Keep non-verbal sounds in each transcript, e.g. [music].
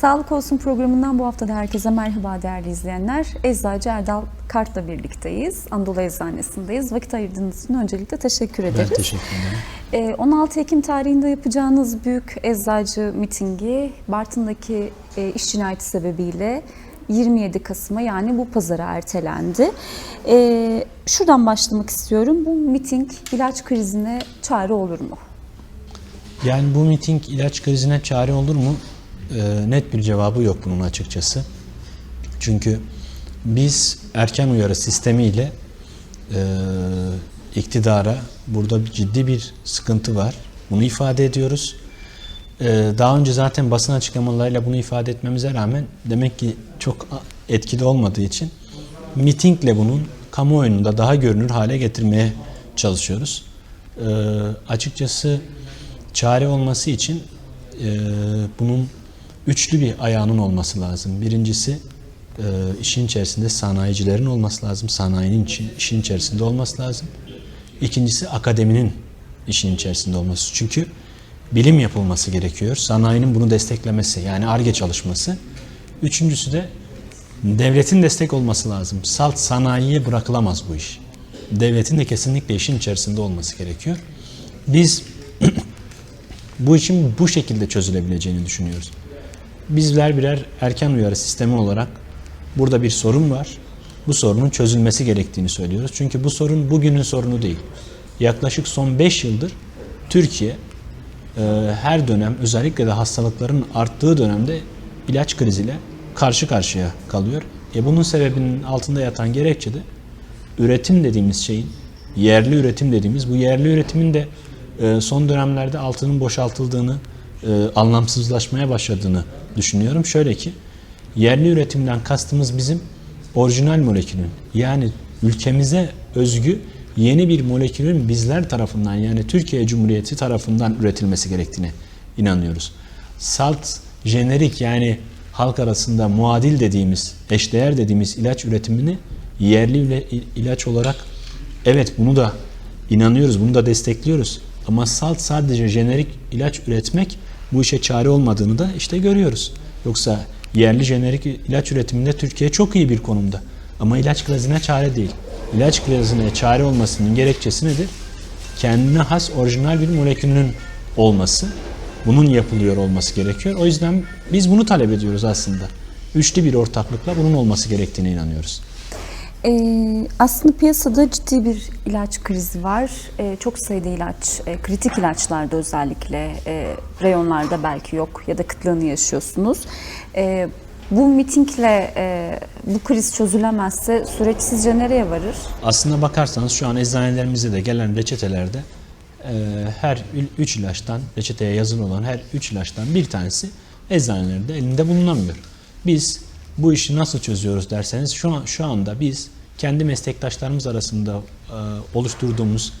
Sağlık Olsun programından bu hafta da herkese merhaba değerli izleyenler. Eczacı Erdal Kart'la birlikteyiz. Anadolu Eczanesindeyiz. Vakit ayırdığınız için öncelikle teşekkür Ben ederiz. teşekkür ederim. Ee, 16 Ekim tarihinde yapacağınız büyük eczacı mitingi Bartın'daki e, iş cinayeti sebebiyle 27 Kasım'a yani bu pazara ertelendi. Ee, şuradan başlamak istiyorum. Bu miting ilaç krizine çare olur mu? Yani bu miting ilaç krizine çare olur mu? Ee, net bir cevabı yok bunun açıkçası. Çünkü biz erken uyarı sistemiyle e, iktidara burada ciddi bir sıkıntı var. Bunu ifade ediyoruz. Ee, daha önce zaten basın açıklamalarıyla bunu ifade etmemize rağmen demek ki çok etkili olmadığı için mitingle bunun kamuoyunda daha görünür hale getirmeye çalışıyoruz. Ee, açıkçası çare olması için e, bunun üçlü bir ayağının olması lazım. Birincisi e, işin içerisinde sanayicilerin olması lazım. Sanayinin işin içerisinde olması lazım. İkincisi akademinin işin içerisinde olması. Çünkü bilim yapılması gerekiyor. Sanayinin bunu desteklemesi yani ARGE çalışması. Üçüncüsü de devletin destek olması lazım. Salt sanayiye bırakılamaz bu iş. Devletin de kesinlikle işin içerisinde olması gerekiyor. Biz [clears throat] bu işin bu şekilde çözülebileceğini düşünüyoruz. Bizler birer erken uyarı sistemi olarak burada bir sorun var. Bu sorunun çözülmesi gerektiğini söylüyoruz. Çünkü bu sorun bugünün sorunu değil. Yaklaşık son 5 yıldır Türkiye e, her dönem özellikle de hastalıkların arttığı dönemde ilaç kriziyle karşı karşıya kalıyor. E bunun sebebinin altında yatan gerekçe de üretim dediğimiz şeyin yerli üretim dediğimiz bu yerli üretimin de e, son dönemlerde altının boşaltıldığını, e, anlamsızlaşmaya başladığını düşünüyorum. Şöyle ki yerli üretimden kastımız bizim orijinal molekülün yani ülkemize özgü yeni bir molekülün bizler tarafından yani Türkiye Cumhuriyeti tarafından üretilmesi gerektiğine inanıyoruz. Salt jenerik yani halk arasında muadil dediğimiz, eşdeğer dediğimiz ilaç üretimini yerli ilaç olarak evet bunu da inanıyoruz, bunu da destekliyoruz. Ama salt sadece jenerik ilaç üretmek bu işe çare olmadığını da işte görüyoruz. Yoksa yerli jenerik ilaç üretiminde Türkiye çok iyi bir konumda. Ama ilaç krizine çare değil. İlaç krizine çare olmasının gerekçesi nedir? Kendine has orijinal bir molekülünün olması. Bunun yapılıyor olması gerekiyor. O yüzden biz bunu talep ediyoruz aslında. Üçlü bir ortaklıkla bunun olması gerektiğine inanıyoruz. Ee, aslında piyasada ciddi bir ilaç krizi var. Ee, çok sayıda ilaç, e, kritik ilaçlarda özellikle e, reyonlarda belki yok ya da kıtlığını yaşıyorsunuz. Ee, bu mitingle e, bu kriz çözülemezse süreç sizce nereye varır? Aslına bakarsanız şu an eczanelerimizde de gelen reçetelerde e, her 3 ilaçtan, reçeteye yazılı olan her 3 ilaçtan bir tanesi eczanelerde elinde bulunamıyor. Biz bu işi nasıl çözüyoruz derseniz şu an şu anda biz kendi meslektaşlarımız arasında e, oluşturduğumuz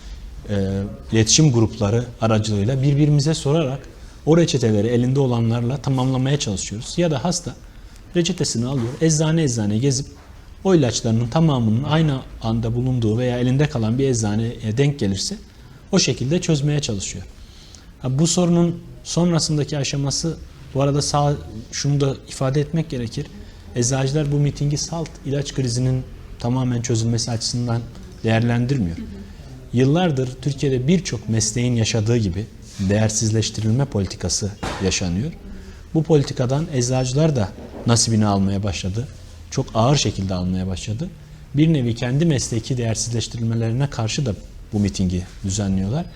e, iletişim grupları aracılığıyla birbirimize sorarak o reçeteleri elinde olanlarla tamamlamaya çalışıyoruz. Ya da hasta reçetesini alıyor, eczane eczane gezip o ilaçlarının tamamının aynı anda bulunduğu veya elinde kalan bir eczaneye denk gelirse o şekilde çözmeye çalışıyor. Bu sorunun sonrasındaki aşaması bu arada sağ, şunu da ifade etmek gerekir. Eczacılar bu mitingi salt ilaç krizinin tamamen çözülmesi açısından değerlendirmiyor. Yıllardır Türkiye'de birçok mesleğin yaşadığı gibi değersizleştirilme politikası yaşanıyor. Bu politikadan eczacılar da nasibini almaya başladı. Çok ağır şekilde almaya başladı. Bir nevi kendi mesleki değersizleştirilmelerine karşı da bu mitingi düzenliyorlar.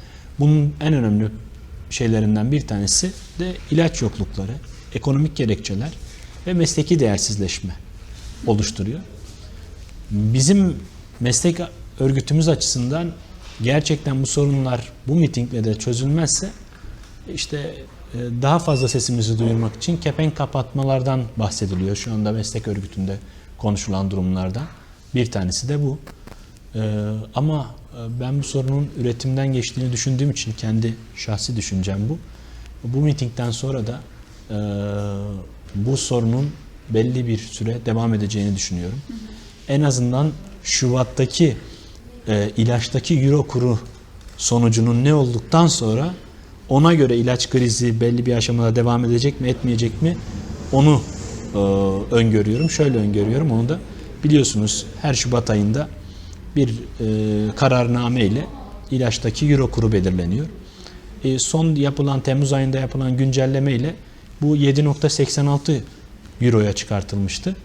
Bunun en önemli şeylerinden bir tanesi de ilaç yoklukları, ekonomik gerekçeler ve mesleki değersizleşme oluşturuyor. Bizim meslek örgütümüz açısından gerçekten bu sorunlar bu mitingle de çözülmezse işte e, daha fazla sesimizi duyurmak için kepenk kapatmalardan bahsediliyor şu anda meslek örgütünde konuşulan durumlardan. Bir tanesi de bu. Ee, ama e, ben bu sorunun üretimden geçtiğini düşündüğüm için kendi şahsi düşüncem bu. Bu mitingden sonra da e, bu sorunun belli bir süre devam edeceğini düşünüyorum. En azından Şubat'taki e, ilaçtaki euro kuru sonucunun ne olduktan sonra ona göre ilaç krizi belli bir aşamada devam edecek mi etmeyecek mi onu e, öngörüyorum. Şöyle öngörüyorum onu da biliyorsunuz her Şubat ayında bir e, kararname ile ilaçtaki euro kuru belirleniyor. E, son yapılan Temmuz ayında yapılan güncelleme ile bu 7.86 euroya çıkartılmıştı.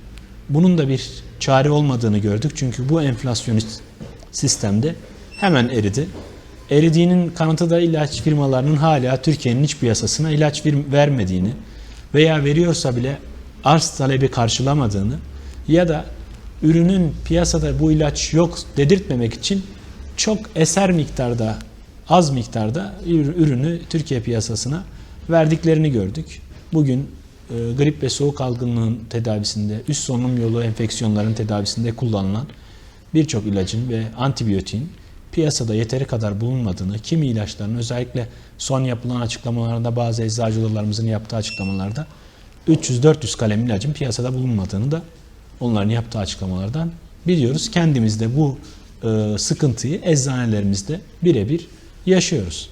Bunun da bir çare olmadığını gördük. Çünkü bu enflasyonist sistemde hemen eridi. Eridiğinin kanıtı da ilaç firmalarının hala Türkiye'nin iç piyasasına ilaç vermediğini veya veriyorsa bile arz talebi karşılamadığını ya da ürünün piyasada bu ilaç yok dedirtmemek için çok eser miktarda, az miktarda ür- ürünü Türkiye piyasasına verdiklerini gördük. Bugün e, grip ve soğuk algınlığın tedavisinde, üst solunum yolu enfeksiyonların tedavisinde kullanılan birçok ilacın ve antibiyotiğin piyasada yeteri kadar bulunmadığını, kimi ilaçların özellikle son yapılan açıklamalarda bazı eczacı odalarımızın yaptığı açıklamalarda 300-400 kalem ilacın piyasada bulunmadığını da onların yaptığı açıklamalardan biliyoruz. Kendimiz de bu e, sıkıntıyı eczanelerimizde birebir yaşıyoruz.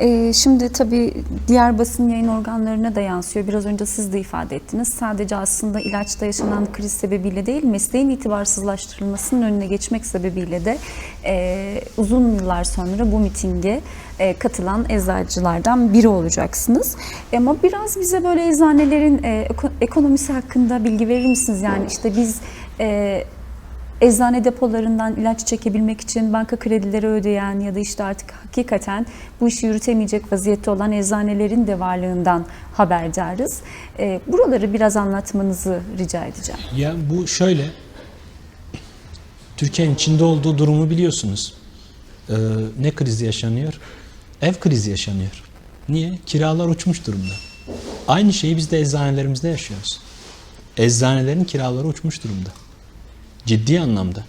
Ee, şimdi tabii diğer basın yayın organlarına da yansıyor. Biraz önce siz de ifade ettiniz. Sadece aslında ilaçta yaşanan kriz sebebiyle değil, mesleğin itibarsızlaştırılmasının önüne geçmek sebebiyle de e, uzun yıllar sonra bu mitinge e, katılan eczacılardan biri olacaksınız. Ama biraz bize böyle eczanelerin e, eko- ekonomisi hakkında bilgi verir misiniz? Yani işte biz eczane depolarından ilaç çekebilmek için banka kredileri ödeyen ya da işte artık hakikaten bu işi yürütemeyecek vaziyette olan eczanelerin de varlığından haberdarız. Ee, buraları biraz anlatmanızı rica edeceğim. Ya bu şöyle, Türkiye'nin içinde olduğu durumu biliyorsunuz. Ee, ne krizi yaşanıyor? Ev krizi yaşanıyor. Niye? Kiralar uçmuş durumda. Aynı şeyi biz de eczanelerimizde yaşıyoruz. Eczanelerin kiraları uçmuş durumda. Ciddi anlamda.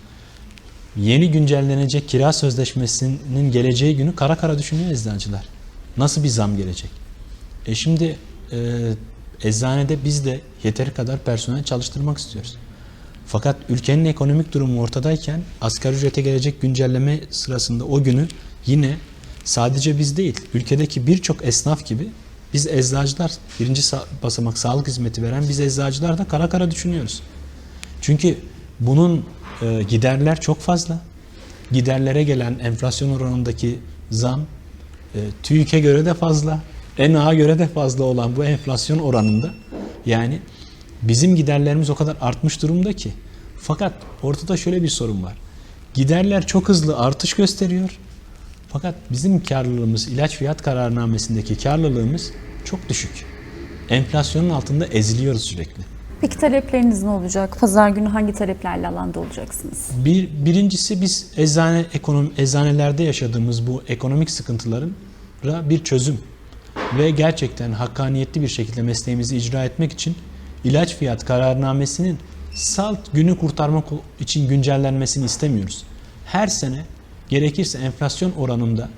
Yeni güncellenecek kira sözleşmesinin geleceği günü kara kara düşünüyor eczacılar. Nasıl bir zam gelecek? E şimdi e, eczanede biz de yeteri kadar personel çalıştırmak istiyoruz. Fakat ülkenin ekonomik durumu ortadayken asgari ücrete gelecek güncelleme sırasında o günü yine sadece biz değil, ülkedeki birçok esnaf gibi biz eczacılar, birinci sa- basamak sağlık hizmeti veren biz eczacılar da kara kara düşünüyoruz. Çünkü bunun e, giderler çok fazla. Giderlere gelen enflasyon oranındaki zam e, TÜİK'e göre de fazla, ENA'ya göre de fazla olan bu enflasyon oranında yani bizim giderlerimiz o kadar artmış durumda ki. Fakat ortada şöyle bir sorun var. Giderler çok hızlı artış gösteriyor. Fakat bizim karlılığımız, ilaç fiyat kararnamesindeki karlılığımız çok düşük. Enflasyonun altında eziliyoruz sürekli. Peki talepleriniz ne olacak? Pazar günü hangi taleplerle alanda olacaksınız? Bir, birincisi biz eczane ekonomi, eczanelerde yaşadığımız bu ekonomik sıkıntıların bir çözüm ve gerçekten hakkaniyetli bir şekilde mesleğimizi icra etmek için ilaç fiyat kararnamesinin salt günü kurtarmak için güncellenmesini istemiyoruz. Her sene gerekirse enflasyon oranında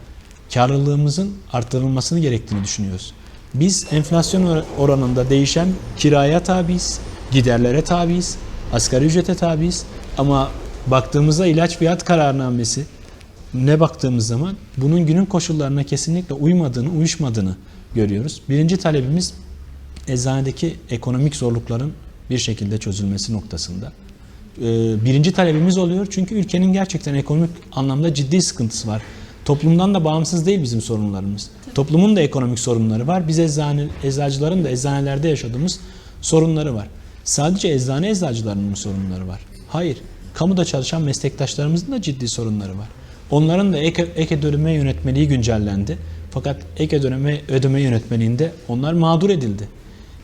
karlılığımızın artırılmasını gerektiğini düşünüyoruz. Biz enflasyon or- oranında değişen kiraya tabiiz, giderlere tabiiz, asgari ücrete tabiiz ama baktığımızda ilaç fiyat kararnamesi ne baktığımız zaman bunun günün koşullarına kesinlikle uymadığını, uyuşmadığını görüyoruz. Birinci talebimiz eczanedeki ekonomik zorlukların bir şekilde çözülmesi noktasında. Ee, Birinci talebimiz oluyor çünkü ülkenin gerçekten ekonomik anlamda ciddi sıkıntısı var. Toplumdan da bağımsız değil bizim sorunlarımız. Toplumun da ekonomik sorunları var. Biz eczane, eczacıların da eczanelerde yaşadığımız sorunları var. Sadece eczane eczacılarının mı sorunları var? Hayır. Kamuda çalışan meslektaşlarımızın da ciddi sorunları var. Onların da ek, ek ödeme yönetmeliği güncellendi. Fakat ek ödeme, ödeme yönetmeliğinde onlar mağdur edildi.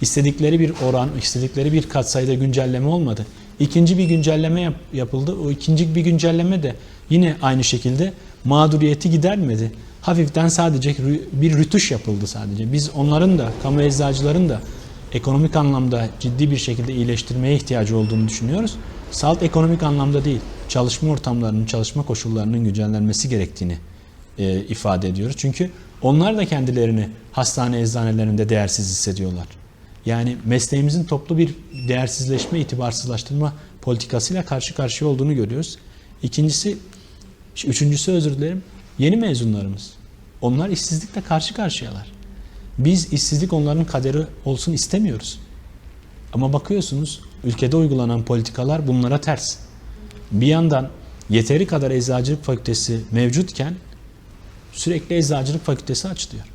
İstedikleri bir oran, istedikleri bir katsayıda güncelleme olmadı. İkinci bir güncelleme yap- yapıldı. O ikinci bir güncelleme de yine aynı şekilde mağduriyeti gidermedi. Hafiften sadece bir rütuş yapıldı sadece. Biz onların da, kamu eczacıların da ekonomik anlamda ciddi bir şekilde iyileştirmeye ihtiyacı olduğunu düşünüyoruz. Salt ekonomik anlamda değil, çalışma ortamlarının, çalışma koşullarının güncellenmesi gerektiğini e, ifade ediyoruz. Çünkü onlar da kendilerini hastane eczanelerinde değersiz hissediyorlar. Yani mesleğimizin toplu bir değersizleşme, itibarsızlaştırma politikasıyla karşı karşıya olduğunu görüyoruz. İkincisi, üçüncüsü özür dilerim, yeni mezunlarımız. Onlar işsizlikle karşı karşıyalar. Biz işsizlik onların kaderi olsun istemiyoruz. Ama bakıyorsunuz ülkede uygulanan politikalar bunlara ters. Bir yandan yeteri kadar eczacılık fakültesi mevcutken sürekli eczacılık fakültesi açılıyor.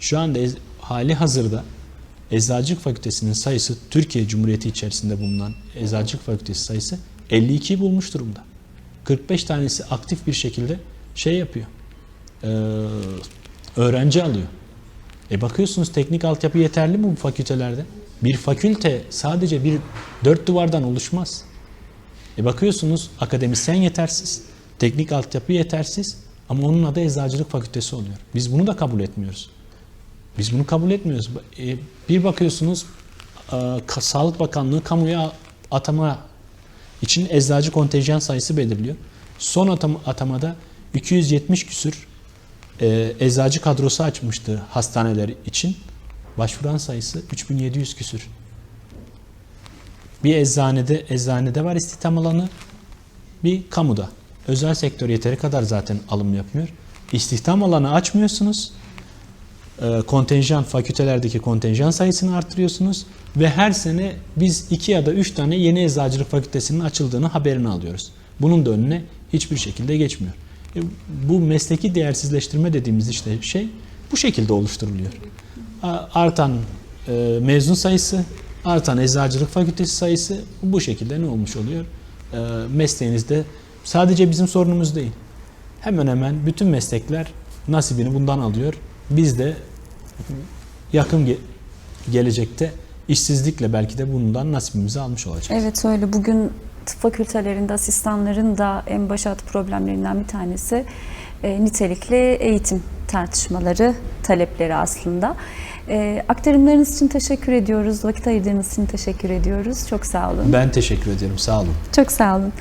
Şu anda hali hazırda eczacılık fakültesinin sayısı Türkiye Cumhuriyeti içerisinde bulunan eczacılık fakültesi sayısı 52'yi bulmuş durumda. 45 tanesi aktif bir şekilde şey yapıyor. Ee, öğrenci alıyor. E bakıyorsunuz teknik altyapı yeterli mi bu fakültelerde? Bir fakülte sadece bir dört duvardan oluşmaz. E bakıyorsunuz akademisyen yetersiz, teknik altyapı yetersiz ama onun adı eczacılık fakültesi oluyor. Biz bunu da kabul etmiyoruz. Biz bunu kabul etmiyoruz. E, bir bakıyorsunuz e, Sağlık Bakanlığı kamuya atama için eczacı kontenjan sayısı belirliyor. Son atam- atamada 270 küsür e, eczacı kadrosu açmıştı hastaneler için. Başvuran sayısı 3700 küsür. Bir eczanede eczanede var istihdam alanı, bir kamuda. Özel sektör yeteri kadar zaten alım yapmıyor. İstihdam alanı açmıyorsunuz. E, kontenjan fakültelerdeki kontenjan sayısını artırıyorsunuz ve her sene biz iki ya da üç tane yeni eczacılık fakültesinin açıldığını haberini alıyoruz. Bunun da önüne hiçbir şekilde geçmiyor. E, bu mesleki değersizleştirme dediğimiz işte şey bu şekilde oluşturuluyor. Artan e, mezun sayısı, artan eczacılık fakültesi sayısı bu şekilde ne olmuş oluyor? E, mesleğinizde sadece bizim sorunumuz değil. Hemen hemen bütün meslekler nasibini bundan alıyor. Biz de yakın ge- gelecekte işsizlikle belki de bundan nasibimizi almış olacağız. Evet öyle. Bugün tıp fakültelerinde asistanların da en başat problemlerinden bir tanesi e, nitelikli eğitim tartışmaları, talepleri aslında. E, aktarımlarınız için teşekkür ediyoruz. Vakit ayırdığınız için teşekkür ediyoruz. Çok sağ olun. Ben teşekkür ederim. Sağ olun. Çok sağ olun.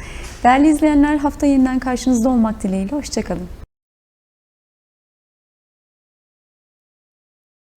Değerli izleyenler hafta yeniden karşınızda olmak dileğiyle. Hoşçakalın.